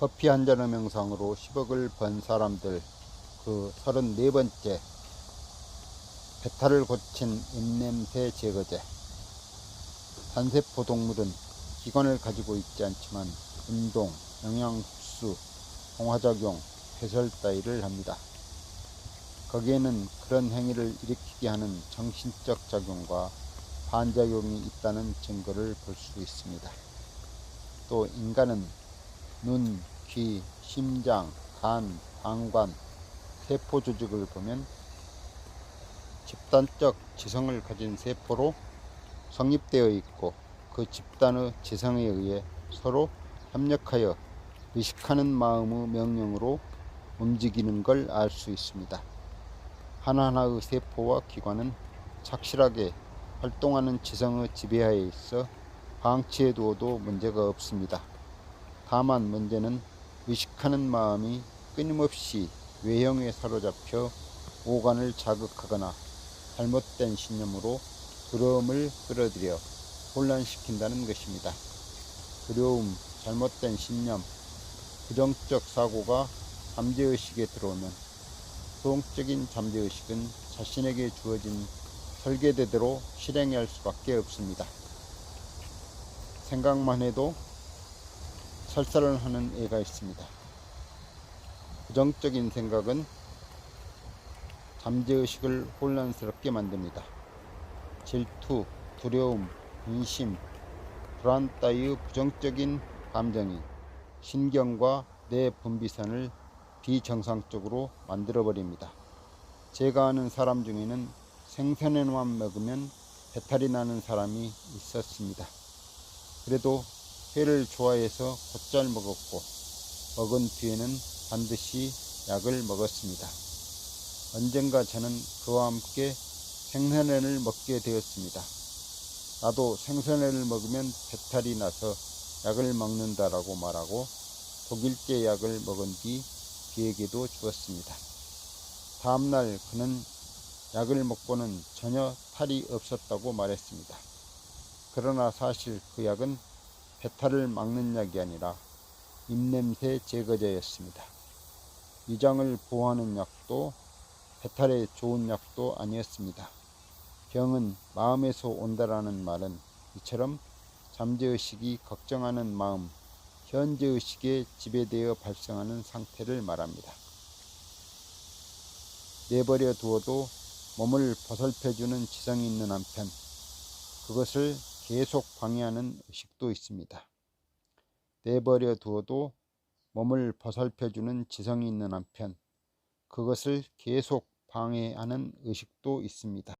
커피 한 잔의 명상으로 10억을 번 사람들 그 34번째 배탈을 고친 입냄새 제거제 산세포 동물은 기관을 가지고 있지 않지만 운동, 영양 흡수, 홍화작용, 폐설 따위를 합니다. 거기에는 그런 행위를 일으키게 하는 정신적 작용과 반작용이 있다는 증거를 볼 수 있습니다. 또 인간은 눈, 귀, 심장, 간, 방관, 세포 조직을 보면 집단적 지성을 가진 세포로 성립되어 있고 그 집단의 지성에 의해 서로 협력하여 의식하는 마음의 명령으로 움직이는 걸 알 수 있습니다. 하나하나의 세포와 기관은 착실하게 활동하는 지성의 지배하에 있어 방치해 두어도 문제가 없습니다. 다만 문제는 의식하는 마음이 끊임없이 외형에 사로잡혀 오간을 자극하거나 잘못된 신념으로 두려움을 끌어들여 혼란시킨다는 것입니다. 두려움, 잘못된 신념, 부정적 사고가 잠재의식에 들어오면 소극적인 잠재의식은 자신에게 주어진 설계대대로 실행할 수밖에 없습니다. 생각만 해도 설사를 하는 애가 있습니다. 부정적인 생각은 잠재의식을 혼란스럽게 만듭니다. 질투, 두려움, 근심, 불안 따위의 부정적인 감정이 신경과 뇌 분비선을 비정상적으로 만들어버립니다. 제가 아는 사람 중에는 생선회만 먹으면 배탈이 나는 사람이 있었습니다. 그래도 회를 좋아해서 곧잘 먹었고 먹은 뒤에는 반드시 약을 먹었습니다. 언젠가 저는 그와 함께 생선회를 먹게 되었습니다. 나도 생선회를 먹으면 배탈이 나서 약을 먹는다라고 말하고 독일제 약을 먹은 뒤 그에게도 주었습니다. 다음날 그는 약을 먹고는 전혀 탈이 없었다고 말했습니다. 그러나 사실 그 약은 배탈을 막는 약이 아니라 입냄새 제거제였습니다. 위장을 보호하는 약도 배탈에 좋은 약도 아니었습니다. 병은 마음에서 온다라는 말은 이처럼 잠재의식이 걱정하는 마음, 현재의식에 지배되어 발생하는 상태를 말합니다. 내버려 두어도 몸을 보살펴주는 지성이 있는 한편 그것을 계속 방해하는 의식도 있습니다. 내버려 두어도 몸을 보살펴주는 지성이 있는 한편 그것을 계속 방해하는 의식도 있습니다.